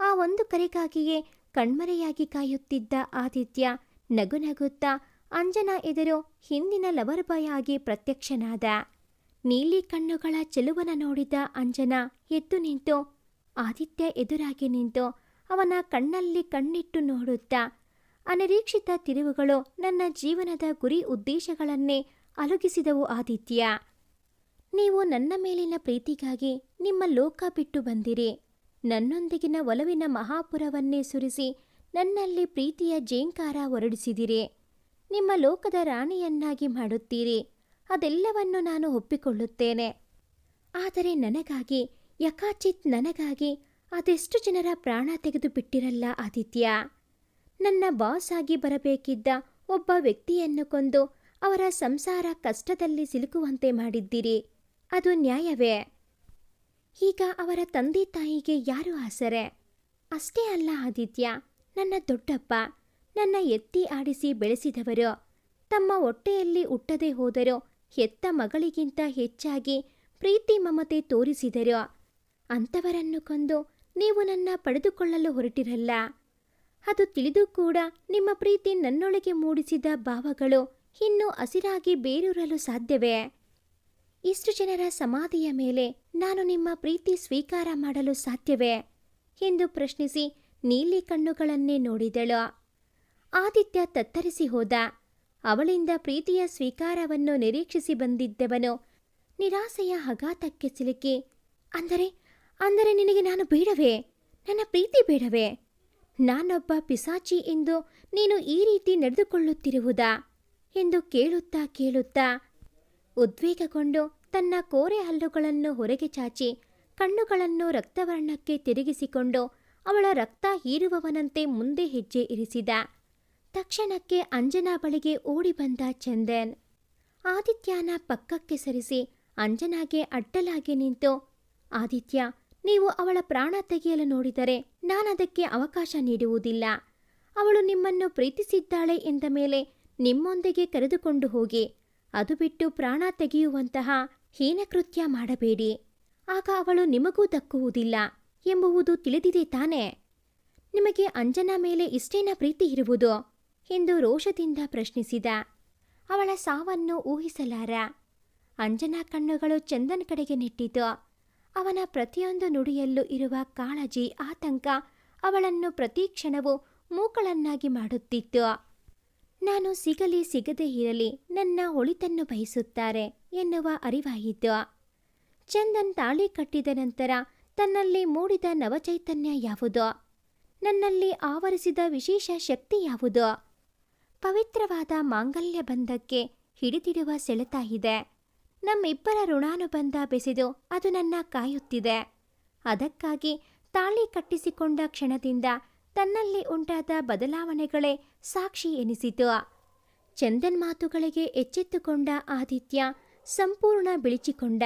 ಆ ಒಂದು ಕರೆಗಾಗಿಯೇ ಕಣ್ಮರೆಯಾಗಿ ಕಾಯುತ್ತಿದ್ದ ಆದಿತ್ಯ ನಗು ನಗುತ್ತಾ ಅಂಜನಾ ಎದುರು ಹಿಂದಿನ ಲವರ್ ಬಾಯ್ ಆಗಿ ಪ್ರತ್ಯಕ್ಷನಾದ. ನೀಲಿ ಕಣ್ಣುಗಳ ಚೆಲುವನ ನೋಡಿದ ಅಂಜನಾ ಎದ್ದು ನಿಂತು, ಆದಿತ್ಯ ಎದುರಾಗಿ ನಿಂತು ಅವನ ಕಣ್ಣಲ್ಲಿ ಕಣ್ಣಿಟ್ಟು ನೋಡುತ್ತಾ, ಅನಿರೀಕ್ಷಿತ ತಿರುವುಗಳು ನನ್ನ ಜೀವನದ ಗುರಿ ಉದ್ದೇಶಗಳನ್ನೇ ಅಲುಗಿಸಿದವು ಆದಿತ್ಯ. ನೀವು ನನ್ನ ಮೇಲಿನ ಪ್ರೀತಿಗಾಗಿ ನಿಮ್ಮ ಲೋಕ ಬಿಟ್ಟು ಬಂದಿರಿ. ನನ್ನೊಂದಿಗಿನ ಒಲವಿನ ಮಹಾಪುರವನ್ನೇ ಸುರಿಸಿ ನನ್ನಲ್ಲಿ ಪ್ರೀತಿಯ ಜೇಂಕಾರ ಹೊರಡಿಸಿದಿರಿ ನಿಮ್ಮ ಲೋಕದ ರಾಣಿಯನ್ನಾಗಿ ಮಾಡುತ್ತೀರಿ. ಅದೆಲ್ಲವನ್ನು ನಾನು ಒಪ್ಪಿಕೊಳ್ಳುತ್ತೇನೆ. ಆದರೆ ನನಗಾಗಿ ಯಕಾಚಿತ್ ನನಗಾಗಿ ಅದೆಷ್ಟು ಜನರ ಪ್ರಾಣ ತೆಗೆದು ಬಿಟ್ಟಿರಲ್ಲ ಆದಿತ್ಯ. ನನ್ನ ಬಾಸ್ ಆಗಿ ಬರಬೇಕಿದ್ದ ಒಬ್ಬ ವ್ಯಕ್ತಿಯನ್ನು ಕೊಂದು ಅವರ ಸಂಸಾರ ಕಷ್ಟದಲ್ಲಿ ಸಿಲುಕುವಂತೆ ಮಾಡಿದ್ದೀರಿ. ಅದು ನ್ಯಾಯವೇ? ಈಗ ಅವರ ತಂದೆ ತಾಯಿಗೆ ಯಾರು ಆಸರೆ? ಅಷ್ಟೇ ಅಲ್ಲ ಆದಿತ್ಯ, ನನ್ನ ದೊಡ್ಡಪ್ಪ, ನನ್ನ ಎತ್ತಿ ಆಡಿಸಿ ಬೆಳೆಸಿದವರು, ತಮ್ಮ ಹೊಟ್ಟೆಯಲ್ಲಿ ಹುಟ್ಟದೆ ಹೋದರು ಹೆತ್ತ ಮಗಳಿಗಿಂತ ಹೆಚ್ಚಾಗಿ ಪ್ರೀತಿ ಮಮತೆ ತೋರಿಸಿದರು. ಅಂಥವರನ್ನು ಕೊಂದು ನೀವು ನನ್ನ ಪಡೆದುಕೊಳ್ಳಲು ಹೊರಟಿರಲ್ಲ. ಅದು ತಿಳಿದು ಕೂಡ ನಿಮ್ಮ ಪ್ರೀತಿ ನನ್ನೊಳಗೆ ಮೂಡಿಸಿದ ಭಾವಗಳು ಇನ್ನೂ ಹಸಿರಾಗಿ ಬೇರೂರಲು ಸಾಧ್ಯವೇ? ಇಷ್ಟು ಜನರ ಸಮಾಧಿಯ ಮೇಲೆ ನಾನು ನಿಮ್ಮ ಪ್ರೀತಿ ಸ್ವೀಕಾರ ಮಾಡಲು ಸಾಧ್ಯವೇ? ಎಂದು ಪ್ರಶ್ನಿಸಿ ನೀಲಿ ಕಣ್ಣುಗಳನ್ನೇ ನೋಡಿದಳು. ಆದಿತ್ಯ ತತ್ತರಿಸಿ ಹೋದ. ಅವಳಿಂದ ಪ್ರೀತಿಯ ಸ್ವೀಕಾರವನ್ನು ನಿರೀಕ್ಷಿಸಿ ಬಂದಿದ್ದವನು ನಿರಾಸೆಯ ಹಗಾತಕ್ಕೆ ಸಿಲುಕಿ, ಅಂದರೆ ಅಂದರೆ ನಿನಗೆ ನಾನು ಬೇಡವೇ? ನನ್ನ ಪ್ರೀತಿ ಬೇಡವೇ? ನಾನೊಬ್ಬ ಪಿಸಾಚಿ ಎಂದು ನೀನು ಈ ರೀತಿ ನಡೆದುಕೊಳ್ಳುತ್ತಿರುವುದಾ? ಎಂದು ಕೇಳುತ್ತಾ ಕೇಳುತ್ತಾ ಉದ್ವೇಗಗೊಂಡು ತನ್ನ ಕೋರೆ ಹಲ್ಲುಗಳನ್ನು ಹೊರಗೆ ಚಾಚಿ ಕಣ್ಣುಗಳನ್ನು ರಕ್ತವರ್ಣಕ್ಕೆ ತಿರುಗಿಸಿಕೊಂಡು ಅವಳ ರಕ್ತ ಹೀರುವವನಂತೆ ಮುಂದೆ ಹೆಜ್ಜೆ ಇರಿಸಿದ. ತಕ್ಷಣಕ್ಕೆ ಅಂಜನಾ ಬಳಿಗೆ ಓಡಿ ಬಂದ ಚಂದನ್. ಆದಿತ್ಯನ ಪಕ್ಕಕ್ಕೆ ಸರಿಸಿ ಅಂಜನಾಗೆ ಅಡ್ಡಲಾಗಿ ನಿಂತು, ಆದಿತ್ಯ ನೀವು ಅವಳ ಪ್ರಾಣ ತೆಗೆಯಲು ನೋಡಿದರೆ ನಾನದಕ್ಕೆ ಅವಕಾಶ ನೀಡುವುದಿಲ್ಲ. ಅವಳು ನಿಮ್ಮನ್ನು ಪ್ರೀತಿಸಿದ್ದಾಳೆ ಎಂದ ಮೇಲೆ ನಿಮ್ಮೊಂದಿಗೆ ಕರೆದುಕೊಂಡು ಹೋಗಿ. ಅದು ಬಿಟ್ಟು ಪ್ರಾಣ ತೆಗೆಯುವಂತಹ ಹೀನಕೃತ್ಯ ಮಾಡಬೇಡಿ. ಆಗ ಅವಳು ನಿಮಗೂ ದಕ್ಕುವುದಿಲ್ಲ ಎಂಬುವುದು ತಿಳಿದಿದೆ ತಾನೆ? ನಿಮಗೆ ಅಂಜನಾ ಮೇಲೆ ಇಷ್ಟೇನ ಪ್ರೀತಿ ಇರುವುದು? ಎಂದು ರೋಷದಿಂದ ಪ್ರಶ್ನಿಸಿದ. ಅವಳ ಸಾವನ್ನು ಊಹಿಸಲಾರ. ಅಂಜನಾ ಕಣ್ಣುಗಳು ಚಂದನ್ ಕಡೆಗೆ ನೆಟ್ಟಿತು. ಅವನ ಪ್ರತಿಯೊಂದು ನುಡಿಯಲ್ಲೂ ಇರುವ ಕಾಳಜಿ, ಆತಂಕ ಅವಳನ್ನು ಪ್ರತಿ ಕ್ಷಣವೂ ಮೂಕಳನ್ನಾಗಿ ಮಾಡುತ್ತಿತ್ತು. ನಾನು ಸಿಗಲಿ, ಸಿಗದೇ ಇರಲಿ, ನನ್ನ ಒಳಿತನ್ನು ಬಯಸುತ್ತಾರೆ ಎನ್ನುವ ಅರಿವಾಯಿತು. ಚಂದನ್ ತಾಳಿ ಕಟ್ಟಿದ ನಂತರ ತನ್ನಲ್ಲಿ ಮೂಡಿದ ನವಚೈತನ್ಯ ಯಾವುದು? ನನ್ನಲ್ಲಿ ಆವರಿಸಿದ ವಿಶೇಷ ಶಕ್ತಿ ಯಾವುದು? ಪವಿತ್ರವಾದ ಮಾಂಗಲ್ಯ ಬಂಧಕ್ಕೆ ಹಿಡಿದಿಡುವ ಸೆಳೆತ ಇದೆ. ನಮ್ಮಿಬ್ಬರ ಋಣಾನುಬಂಧ ಬೆಸೆದು ಅದು ನನ್ನ ಕಾಯುತ್ತಿದೆ. ಅದಕ್ಕಾಗಿ ತಾಳಿ ಕಟ್ಟಿಸಿಕೊಂಡ ಕ್ಷಣದಿಂದ ತನ್ನಲ್ಲಿ ಉಂಟಾದ ಬದಲಾವಣೆಗಳೇ ಸಾಕ್ಷಿ ಎನಿಸಿತು. ಚಂದನ್ ಮಾತುಗಳಿಗೆ ಎಚ್ಚೆತ್ತುಕೊಂಡ ಆದಿತ್ಯ ಸಂಪೂರ್ಣ ಬಿಳಿಚಿಕೊಂಡ.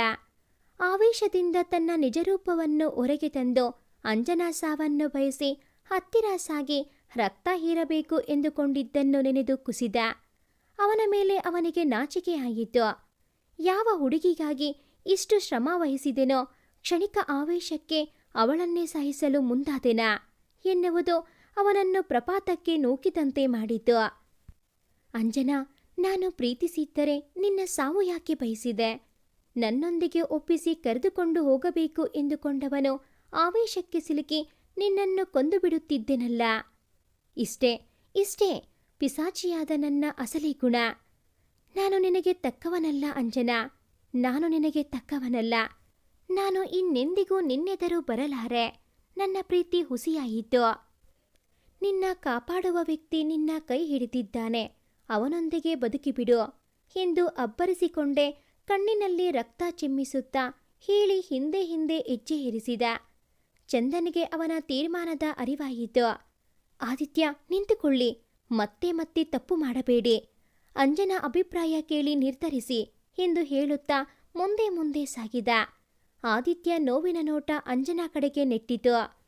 ಆವೇಶದಿಂದ ತನ್ನ ನಿಜರೂಪವನ್ನು ಹೊರಗೆ ತಂದು ಅಂಜನಾ ಸಾವನ್ನು ಬಯಸಿ ಹತ್ತಿರ ಸಾಗಿ ರಕ್ತ ಹೀರಬೇಕು ಎಂದುಕೊಂಡಿದ್ದನ್ನು ನೆನೆದು ಕುಸಿದ. ಅವನ ಮೇಲೆ ಅವನಿಗೆ ನಾಚಿಕೆಯಾಯಿತು ಯಾವ ಹುಡುಗಿಗಾಗಿ ಇಷ್ಟು ಶ್ರಮ ವಹಿಸಿದೆನೋ ಕ್ಷಣಿಕ ಆವೇಶಕ್ಕೆ ಅವಳನ್ನೇ ಸಹಿಸಲು ಮುಂದಾದೆನಾ ಎನ್ನುವುದು ಅವನನ್ನು ಪ್ರಪಾತಕ್ಕೆ ನೂಕಿದಂತೆ ಮಾಡಿತು. ಅಂಜನಾ, ನಾನು ಪ್ರೀತಿಸಿದ್ದರೆ ನಿನ್ನ ಸಾವು ಯಾಕೆ ಬಯಸಿದೆ? ನನ್ನೊಂದಿಗೆ ಒಪ್ಪಿಸಿ ಕರೆದುಕೊಂಡು ಹೋಗಬೇಕು ಎಂದುಕೊಂಡವನು ಆವೇಶಕ್ಕೆ ಸಿಲುಕಿ ನಿನ್ನನ್ನು ಕೊಂದು ಬಿಡುತ್ತಿದ್ದೆನಲ್ಲ ಇಷ್ಟೇ ಇಷ್ಟೇ, ಪಿಸಾಚಿಯಾದ ನನ್ನ ಅಸಲಿ ಗುಣ. ನಾನು ನಿನಗೆ ತಕ್ಕವನಲ್ಲ, ಅಂಜನಾ. ನಾನು ನಿನಗೆ ತಕ್ಕವನಲ್ಲ. ನಾನು ಇನ್ನೆಂದಿಗೂ ನಿನ್ನೆದರು ಬರಲಾರೆ. ನನ್ನ ಪ್ರೀತಿ ಹುಸಿಯಾಯಿತು. ನಿನ್ನ ಕಾಪಾಡುವ ವ್ಯಕ್ತಿ ನಿನ್ನ ಕೈ ಹಿಡಿದಿದ್ದಾನೆ. ಅವನೊಂದಿಗೆ ಬದುಕಿಬಿಡು ಎಂದು ಅಬ್ಬರಿಸಿಕೊಂಡೆ ಕಣ್ಣಿನಲ್ಲಿ ರಕ್ತ ಚಿಮ್ಮಿಸುತ್ತಾ ಹೇಳಿ ಹಿಂದೆ ಹಿಂದೆ ಹೆಜ್ಜೆ ಇರಿಸಿದ. ಚಂದನಿಗೆ ಅವನ ತೀರ್ಮಾನದ ಅರಿವಾಯಿತು. ಆದಿತ್ಯ ನಿಂತುಕೊಳ್ಳಿ. ಮತ್ತೆ ಮತ್ತೆ ತಪ್ಪು ಮಾಡಬೇಡಿ. ಅಂಜನ ಅಭಿಪ್ರಾಯ ಕೇಳಿ ನಿರ್ಧರಿಸಿ ಎಂದು ಹೇಳುತ್ತಾ ಮುಂದೆ ಮುಂದೆ ಸಾಗಿದ. ಆದಿತ್ಯ ನೋವಿನ ನೋಟ ಅಂಜನಾ ಕಡೆಗೆ ನೆಟ್ಟಿತು.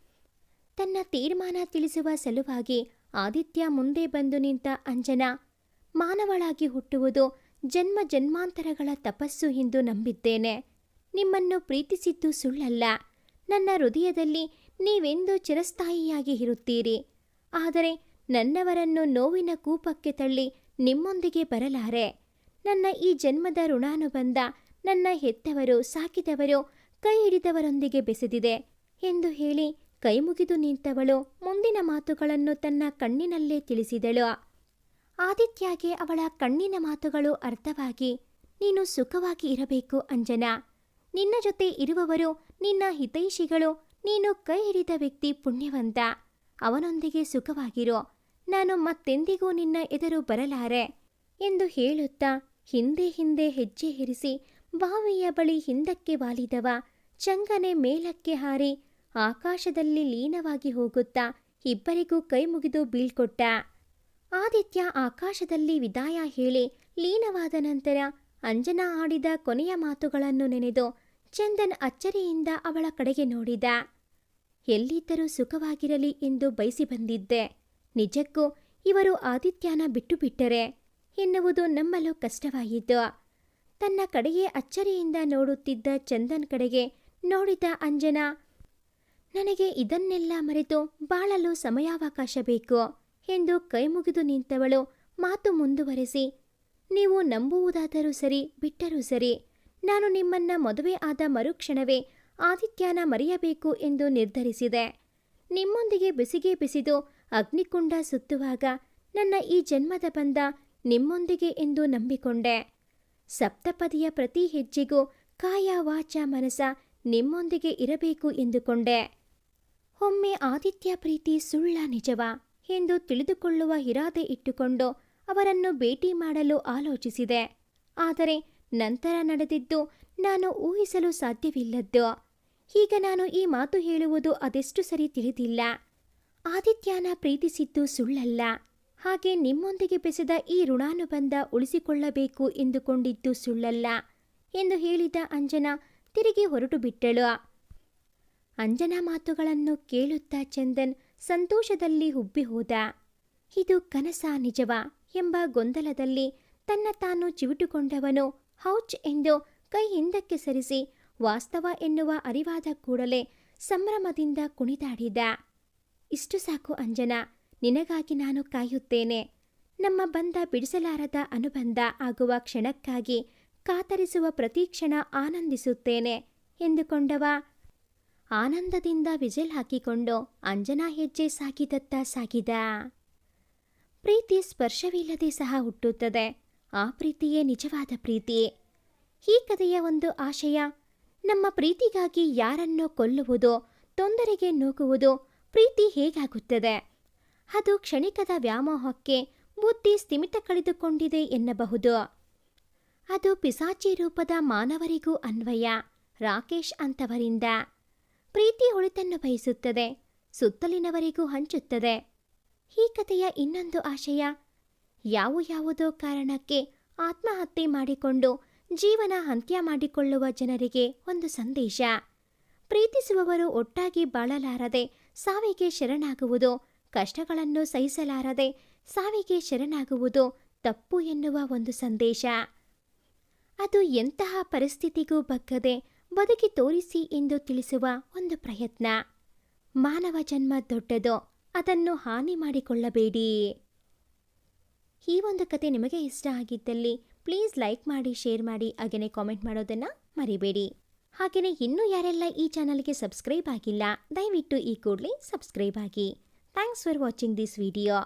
ತನ್ನ ತೀರ್ಮಾನ ತಿಳಿಸುವ ಸಲುವಾಗಿ ಆದಿತ್ಯ ಮುಂದೆ ಬಂದು ನಿಂತ ಅಂಜನಾ, ಮಾನವಳಾಗಿ ಹುಟ್ಟುವುದು ಜನ್ಮ ಜನ್ಮಾಂತರಗಳ ತಪಸ್ಸು ಎಂದು ನಂಬಿದ್ದೇನೆ. ನಿಮ್ಮನ್ನು ಪ್ರೀತಿಸಿದ್ದು ಸುಳ್ಳಲ್ಲ. ನನ್ನ ಹೃದಯದಲ್ಲಿ ನೀವೆಂದು ಚಿರಸ್ಥಾಯಿಯಾಗಿ ಇರುತ್ತೀರಿ. ಆದರೆ ನನ್ನವರನ್ನು ನೋವಿನ ಕೂಪಕ್ಕೆ ತಳ್ಳಿ ನಿಮ್ಮೊಂದಿಗೆ ಬರಲಾರೆ. ನನ್ನ ಈ ಜನ್ಮದ ಋಣಾನುಬಂಧ, ನನ್ನ ಹೆತ್ತವರು, ಸಾಕಿದವರು, ಕೈ ಹಿಡಿದವರೊಂದಿಗೆ ಬೆಸೆದಿದೆ ಎಂದು ಹೇಳಿ ಕೈಮುಗಿದು ನಿಂತವಳು ಮುಂದಿನ ಮಾತುಗಳನ್ನು ತನ್ನ ಕಣ್ಣಿನಲ್ಲೇ ತಿಳಿಸಿದಳು. ಆದಿತ್ಯಗೆ ಅವಳ ಕಣ್ಣಿನ ಮಾತುಗಳು ಅರ್ಥವಾಗಿ, ನೀನು ಸುಖವಾಗಿ ಇರಬೇಕು ಅಂಜನಾ. ನಿನ್ನ ಜೊತೆ ಇರುವವರು, ನಿನ್ನ ಹಿತೈಷಿಗಳು, ನೀನು ಕೈ ಹಿಡಿದ ವ್ಯಕ್ತಿ ಪುಣ್ಯವಂತ. ಅವನೊಂದಿಗೆ ಸುಖವಾಗಿರೋ. ನಾನು ಮತ್ತೆಂದಿಗೂ ನಿನ್ನ ಎದುರು ಬರಲಾರೆ ಎಂದು ಹೇಳುತ್ತಾ ಹಿಂದೆ ಹಿಂದೆ ಹೆಜ್ಜೆ ಹಿರಿಸಿ ಬಾವಿಯ ಬಳಿ ಹಿಂದಕ್ಕೆ ವಾಲಿದವ. ಚಂಗನೆ ಮೇಲಕ್ಕೆ ಹಾರಿ ಆಕಾಶದಲ್ಲಿ ಲೀನವಾಗಿ ಹೋಗುತ್ತಾ ಇಬ್ಬರಿಗೂ ಕೈ ಮುಗಿದು ಬೀಳ್ಕೊಟ್ಟ. ಆದಿತ್ಯ ಆಕಾಶದಲ್ಲಿ ವಿದಾಯ ಹೇಳಿ ಲೀನವಾದ ನಂತರ ಅಂಜನಾ ಆಡಿದ ಕೊನೆಯ ಮಾತುಗಳನ್ನು ನೆನೆದು ಚಂದನ್ ಅಚ್ಚರಿಯಿಂದ ಅವಳ ಕಡೆಗೆ ನೋಡಿದ. ಎಲ್ಲಿದ್ದರೂ ಸುಖವಾಗಿರಲಿ ಎಂದು ಬಯಸಿ ಬಂದಿದ್ದೆ. ನಿಜಕ್ಕೂ ಇವರು ಆದಿತ್ಯನ ಬಿಟ್ಟು ಬಿಟ್ಟರೆ ಎನ್ನುವುದು ನಂಬಲು ಕಷ್ಟವಾಯಿತು ತನ್ನ ಕಡೆಯೇ ಅಚ್ಚರಿಯಿಂದ ನೋಡುತ್ತಿದ್ದ ಚಂದನ್ ಕಡೆಗೆ ನೋಡಿದ ಅಂಜನಾ, ನನಗೆ ಇದನ್ನೆಲ್ಲ ಮರೆತು ಬಾಳಲು ಸಮಯಾವಕಾಶ ಬೇಕು ಎಂದು ಕೈಮುಗಿದು ನಿಂತವಳು ಮಾತು ಮುಂದುವರೆಸಿ, ನೀವು ನಂಬುವುದಾದರೂ ಸರಿ, ಬಿಟ್ಟರೂ ಸರಿ, ನಾನು ನಿಮ್ಮನ್ನ ಮದುವೆ ಆದ ಮರುಕ್ಷಣವೇ ಆದಿತ್ಯನ ಮರೆಯಬೇಕು ಎಂದು ನಿರ್ಧರಿಸಿದೆ. ನಿಮ್ಮೊಂದಿಗೆ ಬಿಸಿಗೆ ಬೆಸಿದು ಅಗ್ನಿಕುಂಡ ಸುತ್ತುವಾಗ ನನ್ನ ಈ ಜನ್ಮದ ಬಂಧ ನಿಮ್ಮೊಂದಿಗೆ ಎಂದು ನಂಬಿಕೊಂಡೆ. ಸಪ್ತಪದಿಯ ಪ್ರತಿ ಹೆಜ್ಜೆಗೂ ಕಾಯ ವಾಚ ಮನಸ ನಿಮ್ಮೊಂದಿಗೆ ಇರಬೇಕು ಎಂದುಕೊಂಡೆ. ಒಮ್ಮೆ ಆದಿತ್ಯ ಪ್ರೀತಿ ಸುಳ್ಳ ನಿಜವ ಎಂದು ತಿಳಿದುಕೊಳ್ಳುವ ಇರಾದೆ ಇಟ್ಟುಕೊಂಡು ಅವರನ್ನು ಭೇಟಿ ಮಾಡಲು ಆಲೋಚಿಸಿದೆ. ಆದರೆ ನಂತರ ನಡೆದಿದ್ದು ನಾನು ಊಹಿಸಲು ಸಾಧ್ಯವಿಲ್ಲದ್ದು. ಈಗ ನಾನು ಈ ಮಾತು ಹೇಳುವುದು ಅದೆಷ್ಟು ಸರಿ ತಿಳಿದಿಲ್ಲ. ಆದಿತ್ಯನ ಪ್ರೀತಿಸಿದ್ದು ಸುಳ್ಳಲ್ಲ. ಹಾಗೆ ನಿಮ್ಮೊಂದಿಗೆ ಬೆಸೆದ ಈ ಋಣಾನುಬಂಧ ಉಳಿಸಿಕೊಳ್ಳಬೇಕು ಎಂದುಕೊಂಡಿದ್ದು ಸುಳ್ಳಲ್ಲ ಎಂದು ಹೇಳಿದ ಅಂಜನಾ ತಿರುಗಿ ಹೊರಟು ಬಿಟ್ಟಳು. ಅಂಜನಾ ಮಾತುಗಳನ್ನು ಕೇಳುತ್ತಾ ಚಂದನ್ ಸಂತೋಷದಲ್ಲಿ ಹುಬ್ಬಿ ಹೋದ. ಇದು ಕನಸ ನಿಜವ ಎಂಬ ಗೊಂದಲದಲ್ಲಿ ತನ್ನ ತಾನು ಚಿವುಟುಕೊಂಡವನು ಹೌಚ್ ಎಂದು ಕೈ ಹಿಂದಕ್ಕೆ ಸರಿಸಿ ವಾಸ್ತವ ಎನ್ನುವ ಅರಿವಾದ ಕೂಡಲೇ ಸಂಭ್ರಮದಿಂದ ಕುಣಿದಾಡಿದ. ಇಷ್ಟು ಸಾಕು ಅಂಜನಾ, ನಿನಗಾಗಿ ನಾನು ಕಾಯುತ್ತೇನೆ. ನಮ್ಮ ಬಂಧ ಬಿಡಿಸಲಾರದ ಅನುಬಂಧ ಆಗುವ ಕ್ಷಣಕ್ಕಾಗಿ ಕಾತರಿಸುವ ಪ್ರತಿಕ್ಷಣ ಆನಂದಿಸುತ್ತೇನೆ ಎಂದುಕೊಂಡವ. ಆನಂದದಿಂದ ವಿಜಲ್ ಹಾಕಿಕೊಂಡು ಅಂಜನಾ ಹೆಜ್ಜೆ ಸಾಗಿದತ್ತ ಸಾಗಿದ. ಪ್ರೀತಿ ಸ್ಪರ್ಶವಿಲ್ಲದೆ ಸಹ ಹುಟ್ಟುತ್ತದೆ. ಆ ಪ್ರೀತಿಯೇ ನಿಜವಾದ ಪ್ರೀತಿ. ಈ ಕಥೆಯ ಒಂದು ಆಶಯ, ನಮ್ಮ ಪ್ರೀತಿಗಾಗಿ ಯಾರನ್ನೋ ಕೊಲ್ಲುವುದು, ತೊಂದರೆಗೆ ನೂಕುವುದು ಪ್ರೀತಿ ಹೇಗಾಗುತ್ತದೆ? ಅದು ಕ್ಷಣಿಕದ ವ್ಯಾಮೋಹಕ್ಕೆ ಬುದ್ಧಿ ಸ್ಥಿಮಿತ ಕಳೆದುಕೊಂಡಿದೆ ಎನ್ನಬಹುದು. ಅದು ಪಿಸಾಚಿ ರೂಪದ ಮಾನವರಿಗೂ ಅನ್ವಯ, ರಾಕೇಶ್ ಅಂತವರಿಂದ. ಪ್ರೀತಿ ಒಳಿತನ್ನು ಬಯಸುತ್ತದೆ, ಸುತ್ತಲಿನವರಿಗೂ ಹಂಚುತ್ತದೆ. ಈ ಕಥೆಯ ಇನ್ನೊಂದು ಆಶಯ ಯಾವ ಯಾವುದೋ ಕಾರಣಕ್ಕೆ ಆತ್ಮಹತ್ಯೆ ಮಾಡಿಕೊಂಡು ಜೀವನ ಅಂತ್ಯ ಮಾಡಿಕೊಳ್ಳುವ ಜನರಿಗೆ ಒಂದು ಸಂದೇಶ. ಪ್ರೀತಿಸುವವರು ಒಟ್ಟಾಗಿ ಬಾಳಲಾರದೆ ಸಾವಿಗೆ ಶರಣಾಗುವುದು, ಕಷ್ಟಗಳನ್ನು ಸಹಿಸಲಾರದೆ ಸಾವಿಗೆ ಶರಣಾಗುವುದು ತಪ್ಪು ಎನ್ನುವ ಒಂದು ಸಂದೇಶ. ಅದು ಎಂತಹ ಪರಿಸ್ಥಿತಿಗೂ ಬಗ್ಗದೆ ಬದುಕಿ ತೋರಿಸಿ ಎಂದು ತಿಳಿಸುವ ಒಂದು ಪ್ರಯತ್ನ. ಮಾನವ ಜನ್ಮ ದೊಡ್ಡದು ಅದನ್ನು ಹಾನಿ ಮಾಡಿಕೊಳ್ಳಬೇಡಿ. ಈ ಒಂದು ಕತೆ ನಿಮಗೆ ಇಷ್ಟ ಆಗಿದ್ದಲ್ಲಿ ಪ್ಲೀಸ್ ಲೈಕ್ ಮಾಡಿ, ಶೇರ್ ಮಾಡಿ ಹಾಗೆಯೇ ಕಾಮೆಂಟ್ ಮಾಡೋದನ್ನು ಮರಿಬೇಡಿ. ಹಾಗೆಯೇ ಇನ್ನೂ ಯಾರೆಲ್ಲ ಈ ಚಾನಲ್ಗೆ ಸಬ್ಸ್ಕ್ರೈಬ್ ಆಗಿಲ್ಲ, ದಯವಿಟ್ಟು ಈ ಕೂಡಲೇ ಸಬ್ಸ್ಕ್ರೈಬ್ ಆಗಿ. Thanks for watching this video.